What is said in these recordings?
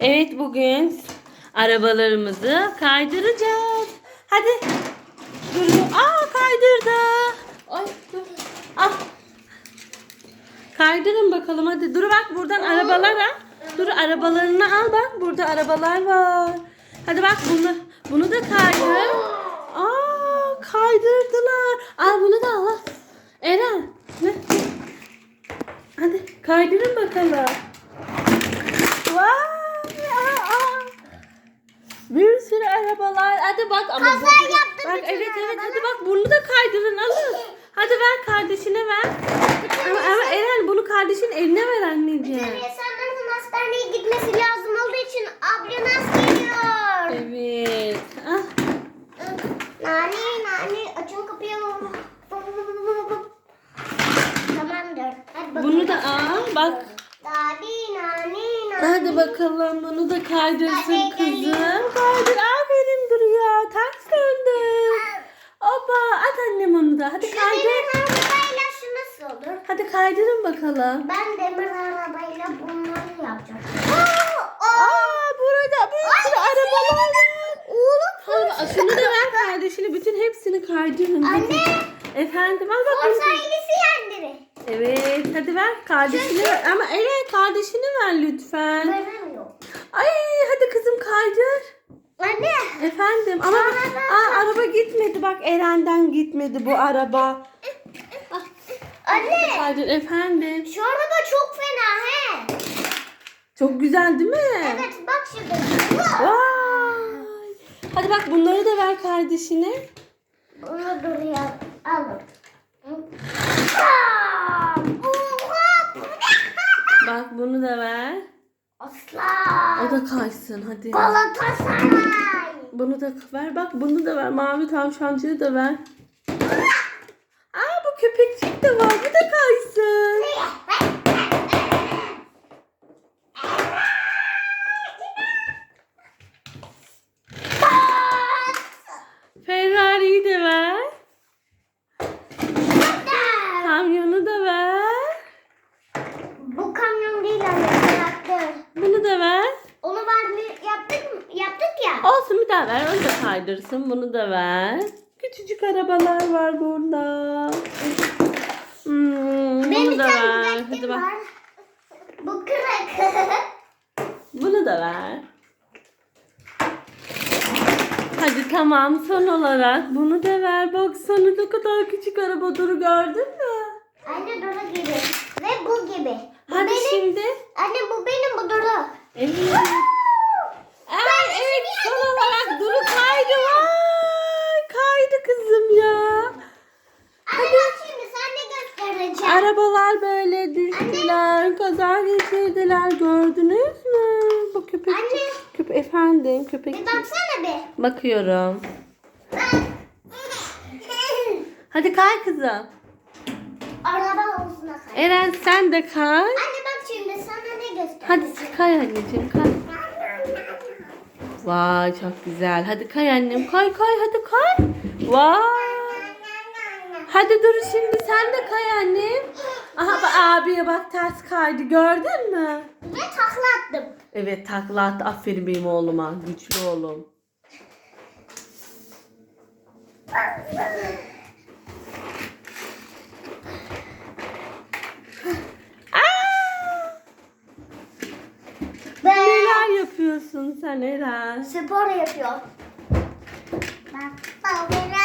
Evet bugün arabalarımızı kaydıracağız. Hadi. Dur. Aa kaydırdı. Ay dur. Ah. Kaydırın bakalım hadi. Dur bak buradan arabalara. Dur arabalarını al bak. Burada arabalar var. Hadi bak bunu bunu da kaydır. Aa kaydırdılar. Al bunu da al. Eren. Ne? Hadi kaydırın bakalım. Vay! Aa, aa. Bir sürü arabalar. Hadi bak ama Kaza yaptı Bak bütün evet evet arabalar. hadi bak bunu da kaydırın alın. Hadi ver kardeşine ver. Ama, ama Eren bunu kardeşin eline ver anneciğim. Bütün insanların hastaneye gitmesi lazım olduğu için ambulans geliyor. Evet. Ah. Nani nani açın kapıyı. Tamamdır. Hadi bakalım. Bunu da al bak. Nani nani. Hadi bakalım bunu da kaydırsın kızım. Kaydır aferin duruyor. Ters döndü. Hoppa at annem onu da. Hadi Şu kaydır. demir arabayla şu nasıl olur? Hadi kaydırın bakalım. Ben demir arabayla bunları yapacağım. Aa burada bir sürü arabalar var. Oğlum Hadi şunu da ver kardeşine. Bütün hepsini kaydırın. Hadi. Anne. Efendim al bak. Forza iyisi yendiri. Evet hadi ver kardeşine ver. Ama evet kardeşine ver lütfen. Veremiyor. Ay hadi kızım kaydır. Anne. Efendim ama aa, araba gitmedi bak Eren'den gitmedi bu araba. Anne. Kaydır efendim. Şu araba çok fena he. Çok güzel değil mi? Evet bak şimdi. Vay. Hadi bak bunları da ver kardeşine. Bunu. Alın. Oha bu ne? Bak bunu da ver. O Aslan. da kaysın hadi. Galatasaray. Bunu da ver bak bunu da ver. Mavi tavşancığı da ver. Köpekçik de var. Bu da kaysın. Ferrari'yi de ver. Kamyonu da ver. Bu kamyon değil anne traktör. Bunu da ver. Onu mı yaptık mı? Yaptık ya. Olsun bir daha ver. Onu da kaydırsın. Bunu da ver. Küçücük arabalar var burada. Bunu da ver. Hadi bak. Bu kırık. Bunu da ver. Hadi tamam son olarak bunu da ver. Bak sana ne kadar küçük araba duru gördün mü? Anne Dora gibi. Ve bu gibi. Bu Hadi benim. şimdi. Anne bu benim bu Dora. Evet. Ay, evet son olarak duru kaydı. Vay kaydı kızım ya. Anne bak şimdi sen de göstereceğim. Arabalar böyle düştüler, kaza geçirdiler. Gördünüz mü? Bu köpek. Anne. Köpek efendim, köpek. Bir baksana bir. Bakıyorum. Hadi kay kızım. Araba havuzuna kay. Eren sen de kay. Anne bak şimdi sana ne göstereceğim. Hadi kay anneciğim kay. Vay çok güzel. Hadi kay annem. Kay kay hadi kay. Vay. Hadi dur şimdi sen de kay annem. Aha bak bak ters kaydı gördün mü? Ve takla attım. Evet takla attı. Aferin benim oğluma. Güçlü oğlum. Neler yapıyorsun sen Eren? spor yapıyor. Bak babana.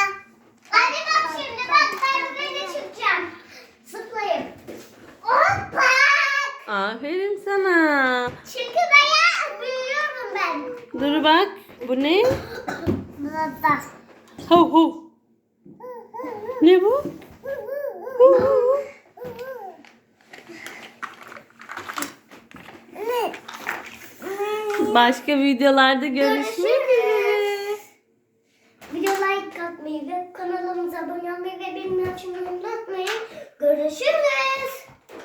Hadi bak şimdi bak ben böyle çıkacağım. Zıplayayım. Hoppa. Aferin sana. Çünkü ben büyüyorum ben. Dur bak. Bu ne? Burada. Ho ho. Ne bu? Hu hu. Başka videolarda görüşmek üzere. Video like atmayı ve kanalımıza abone olmayı ve açmayı unutmayın. Görüşürüz.